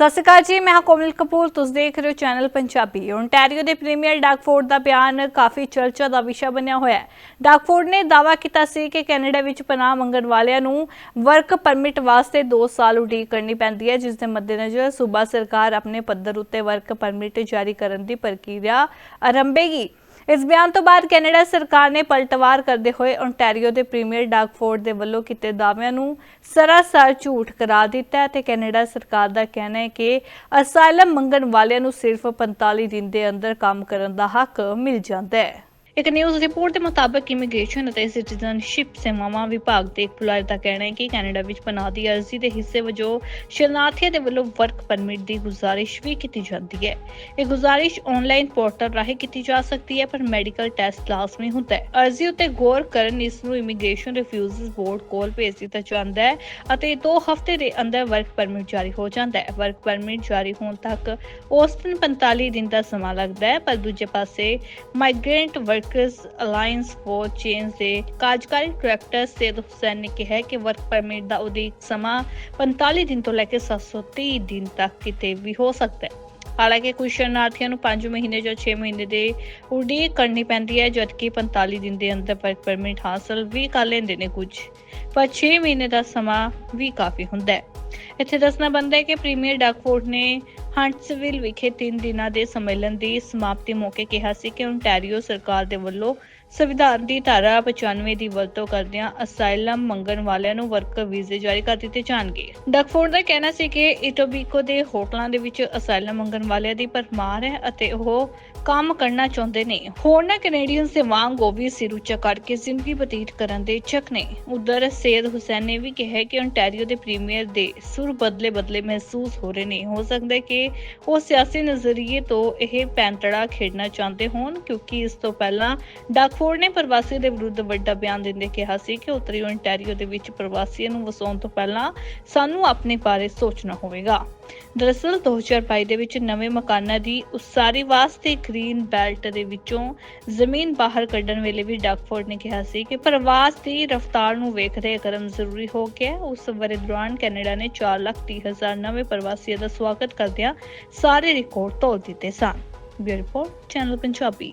ਸਤਿ ਸ਼੍ਰੀ ਅਕਾਲ ਜੀ, ਮੈਂ ਹਾਂ ਕੋਮਲ ਕਪੂਰ, ਤੁਸੀਂ ਦੇਖ ਰਹੇ ਹੋ ਚੈਨਲ ਪੰਜਾਬੀ। ਓਨਟਾਰੀਓ ਦੇ ਪ੍ਰੀਮੀਅਰ ਡਾਕਫੋਰਡ ਦਾ ਬਿਆਨ ਕਾਫੀ ਚਰਚਾ ਦਾ ਵਿਸ਼ਾ ਬਣਿਆ ਹੋਇਆ ਹੈ। ਡਾਕਫੋਰਡ ਨੇ ਦਾਅਵਾ ਕੀਤਾ ਸੀ ਕਿ ਕੈਨੇਡਾ ਵਿੱਚ ਪਨਾਹ ਮੰਗਣ ਵਾਲਿਆਂ ਨੂੰ ਵਰਕ ਪਰਮਿਟ ਵਾਸਤੇ 2 ਸਾਲ ਉਡੀਕ ਕਰਨੀ ਪੈਂਦੀ ਹੈ ਜਿਸ ਦੇ ਮੱਦੇਨਜ਼ਰ ਸੂਬਾ ਸਰਕਾਰ ਆਪਣੇ ਪੱਧਰ ਉੱਤੇ ਵਰਕ ਪਰਮਿਟ ਜਾਰੀ ਕਰਨ ਦੀ ਪ੍ਰਕਿਰਿਆ ਆਰੰਭੇਗੀ। ਇਸ ਬਿਆਨ ਤੋਂ ਬਾਅਦ ਕੈਨੇਡਾ ਸਰਕਾਰ ਨੇ ਪਲਟਵਾਰ ਕਰਦੇ ਹੋਏ ਓਨਟਾਰੀਓ ਦੇ ਪ੍ਰੀਮੀਅਰ ਡਾਕਫੋਰਡ ਦੇ ਵੱਲੋਂ ਕੀਤੇ ਦਾਅਵਿਆਂ ਨੂੰ ਸਰਾਸਰ ਝੂਠ ਕਰਾ ਦਿੱਤਾ ਹੈ ਤੇ ਕੈਨੇਡਾ ਸਰਕਾਰ ਦਾ ਕਹਿਣਾ ਹੈ ਕਿ ਅਸਾਈਲਮ ਮੰਗਣ ਵਾਲਿਆਂ ਨੂੰ ਸਿਰਫ 45 ਦਿਨ ਦੇ ਅੰਦਰ ਕੰਮ ਕਰਨ ਦਾ ਹੱਕ ਮਿਲ ਜਾਂਦਾ ਹੈ। ਇੱਕ ਨਿਊਜ਼ ਰਿਪੋਰਟ ਦੇ ਮੁਤਾਬਕ ਇਮੀਗ੍ਰੇਸ਼ਨ ਅਤੇ ਸਿਟੀਜ਼ਨਸ਼ਿਪ ਸੇਵਾਵਾਂ ਵਿਭਾਗ ਦੇ ਇੱਕ ਬੁਲਾਰੇ ਦਾ ਕਹਿਣਾ ਹੈ ਕਿ ਕੈਨੇਡਾ ਵਿੱਚ ਪਨਾਹ ਦੀ ਅਰਜ਼ੀ ਦੇ ਹਿੱਸੇ ਵਜੋਂ ਸ਼ਰਨਾਰਥੀਆਂ ਦੇ ਵੱਲੋਂ ਵਰਕ ਪਰਮਿਟ ਦੀ ਗੁਜ਼ਾਰਿਸ਼ ਵੀ ਕੀਤੀ ਜਾਂਦੀ ਹੈ। ਇਹ ਗੁਜ਼ਾਰਿਸ਼ ਆਨਲਾਈਨ ਪੋਰਟਲ ਰਾਹੀਂ ਕੀਤੀ ਜਾ ਸਕਦੀ ਹੈ, ਪਰ ਮੈਡੀਕਲ ਟੈਸਟ ਲਾਜ਼ਮੀ ਹੁੰਦਾ ਹੈ। ਅਰਜ਼ੀ ਉੱਤੇ ਗੌਰ ਕਰਨ ਇਸ ਨੂੰ ਇਮੀਗ੍ਰੇਸ਼ਨ ਰਿਫਿਊਜ਼ਸ ਬੋਰਡ ਕੋਲ ਭੇਜ ਦਿੱਤਾ ਜਾਂਦਾ ਹੈ ਅਤੇ 2 ਹਫ਼ਤੇ ਦੇ ਅੰਦਰ ਵਰਕ ਪਰਮਿਟ ਜਾਰੀ ਹੋ ਜਾਂਦਾ ਹੈ। ਵਰਕ ਪਰਮਿਟ ਜਾਰੀ ਹੋਣ ਤੱਕ ਔਸਤਨ 45 ਦਿਨ ਦਾ ਸਮਾਂ ਲੱਗਦਾ ਹੈ, ਪਰ ਦੂਜੇ ਪਾਸੇ migrant workers alliance for change ਦੇ ਕਾਰਜਕਾਰੀ ਡਾਇਰੈਕਟਰ ਸੇਦ ਹੁਸੈਨ ਨੇ ਕਿਹਾ ਕਿ ਵਰਕ ਪਰਮਿਟ ਦਾ ਉਡੀਕ ਸਮਾਂ 45 ਦਿਨ ਤੋਂ ਲੈ ਕੇ 730 ਦਿਨ ਤੱਕ ਕਿਤੇ ਵੀ ਹੋ ਸਕਦਾ ਹੈ। ਹਾਲਾਂਕਿ ਕੁਝ ਸ਼ਰਨਾਰਥੀਆਂ ਨੂੰ 5 ਮਹੀਨੇ ਜਾਂ 6 ਮਹੀਨੇ ਦੇ ਉਡੀਕ ਕਰਨੀ ਪੈਂਦੀ ਹੈ, ਜਦਕਿ 45 ਦਿਨ ਦੇ ਅੰਦਰ ਵਰਕ ਪਰਮਿਟ ਹਾਸਲ ਵੀ ਕਰ ਲੈਂਦੇ ਨੇ ਕੁਝ। ਪਰ 6 ਮਹੀਨੇ ਦਾ ਸਮਾਂ ਵੀ ਕਾਫੀ ਹੁੰਦਾ ਹੈ। ਇੱਥੇ ਦੱਸਣਾ ਬਣਦਾ ਹੈ ਕਿ ਪ੍ਰੀਮੀਅਰ ਡਾਕਫੋਰਡ ਨੇ ਹੰਟਸਵਿਲ ਵਿਖੇ 3 ਦਿਨਾਂ ਦੇ ਸੰਮੇਲਨ ਦੀ ਸਮਾਪਤੀ ਮੌਕੇ ਕਿਹਾ ਸੀ ਕਿ ਓਨਟਾਰੀਓ ਸਰਕਾਰ ਦੇ ਵੱਲੋਂ ਸੰਵਿਧਾਨ ਦੀ ਧਾਰਾ 95 ਦੀ ਵਰਤੋਂ ਕਰਦਿਆਂ ਅਸਾਈਲਮ ਮੰਗਣ ਵਾਲਿਆਂ ਨੂੰ ਵਰਕਰ ਵੀਜ਼ੇ ਜਾਰੀ ਕਰ ਦਿੱਤੇ ਜਾਣਗੇ। ਡਾਕਫੋਰਡ ਦਾ ਕਹਿਣਾ ਸੀ ਕਿ ਇਟੋਬੀਕੋ ਦੇ ਹੋਟਲਾਂ ਦੇ ਵਿੱਚ ਅਸਾਈਲਮ ਮੰਗਣ ਵਾਲਿਆਂ ਦੀ ਪਰਮਾਰ ਹੈ ਅਤੇ ਉਹ ਕੰਮ ਕਰਨਾ ਚਾਹੁੰਦੇ ਨੇ। ਹੋਰਨਾਂ ਕੈਨੇਡੀਅਨਸ ਦੇ ਵਾਂਗ ਉਹ ਵੀ ਸਿਰ ਕਰਕੇ ਜ਼ਿੰਦਗੀ ਬਤੀਤ ਕਰਨ ਦੇ ਇੱਛੁਕ ਨੇ। ਉਧਰ ਸੇਦ ਹੁਸੈਨ ਨੇ ਵੀ ਕਿਹਾ ਕਿ ਓਨਟਾਰੀਓ ਦੇ ਪ੍ਰੀਮੀਅਰ ਦੇ ਸੁਰ ਬਦਲੇ ਬਦਲੇ ਮਹਿਸੂਸ ਹੋ ਰਹੇ ਨੇ। ਹੋ ਸਕਦਾ ਹੈ ਕਿ ਉਹ ਸਿਆਸੀ ਨਜ਼ਰੀਏ ਤੋਂ ਇਹ ਪੈਂਤੜਾ ਖੇਡਣਾ ਚਾਹੁੰਦੇ ਹੋਣ, ਕਿਉਂਕਿ ਇਸ ਤੋਂ ਪਹਿਲਾਂ ਡਾਕਫੋਰਡ ਨੇ ਪ੍ਰਵਾਸੀ ਦੇ ਵਿਰੁੱਧ ਵੱਡਾ ਬਿਆਨ ਦਿੰਦੇ ਕਿਹਾ ਸੀ ਕਿ ਉੱਤਰੀ ਓਨਟਾਰੀਓ ਦੇ ਵਿੱਚ ਪ੍ਰਵਾਸੀਆਂ ਨੂੰ ਵਸਾਉਣ ਤੋਂ ਪਹਿਲਾਂ ਸਾਨੂੰ ਆਪਣੇ ਬਾਰੇ ਸੋਚਣਾ ਹੋਵੇਗਾ। ਦਰਅਸਲ 2022 ਦੇ ਵਿੱਚ ਨਵੇਂ ਮਕਾਨਾਂ ਦੀ ਉਸਾਰੀ ਵਾਸਤੇ ਗ੍ਰੀਨ ਬੈਲਟ ਦੇ ਵਿੱਚੋਂ ਜ਼ਮੀਨ ਬਾਹਰ ਕੱਢਣ ਵੇਲੇ ਵੀ ਡਾਕਫੋਰਡ ਨੇ ਕਿਹਾ ਸੀ ਕਿ ਪ੍ਰਵਾਸ ਦੀ ਰਫ਼ਤਾਰ ਨੂੰ ਵੇਖਦੇ ਕਰਮ ਜ਼ਰੂਰੀ ਹੋ ਗਿਆ। ਉਸ ਵਰੇ ਦੌਰਾਨ ਕੈਨੇਡਾ ਨੇ 4 ਲੱਖ ਤੀਹ ਹਜ਼ਾਰ ਨਵੇਂ ਪ੍ਰਵਾਸੀਆਂ ਦਾ ਸਵਾਗਤ ਕਰਦਿਆਂ ਸਾਰੇ ਰਿਕਾਰਡ ਤੋੜ ਦਿੱਤੇ ਸਨ। Bureau report, channel Punjabi.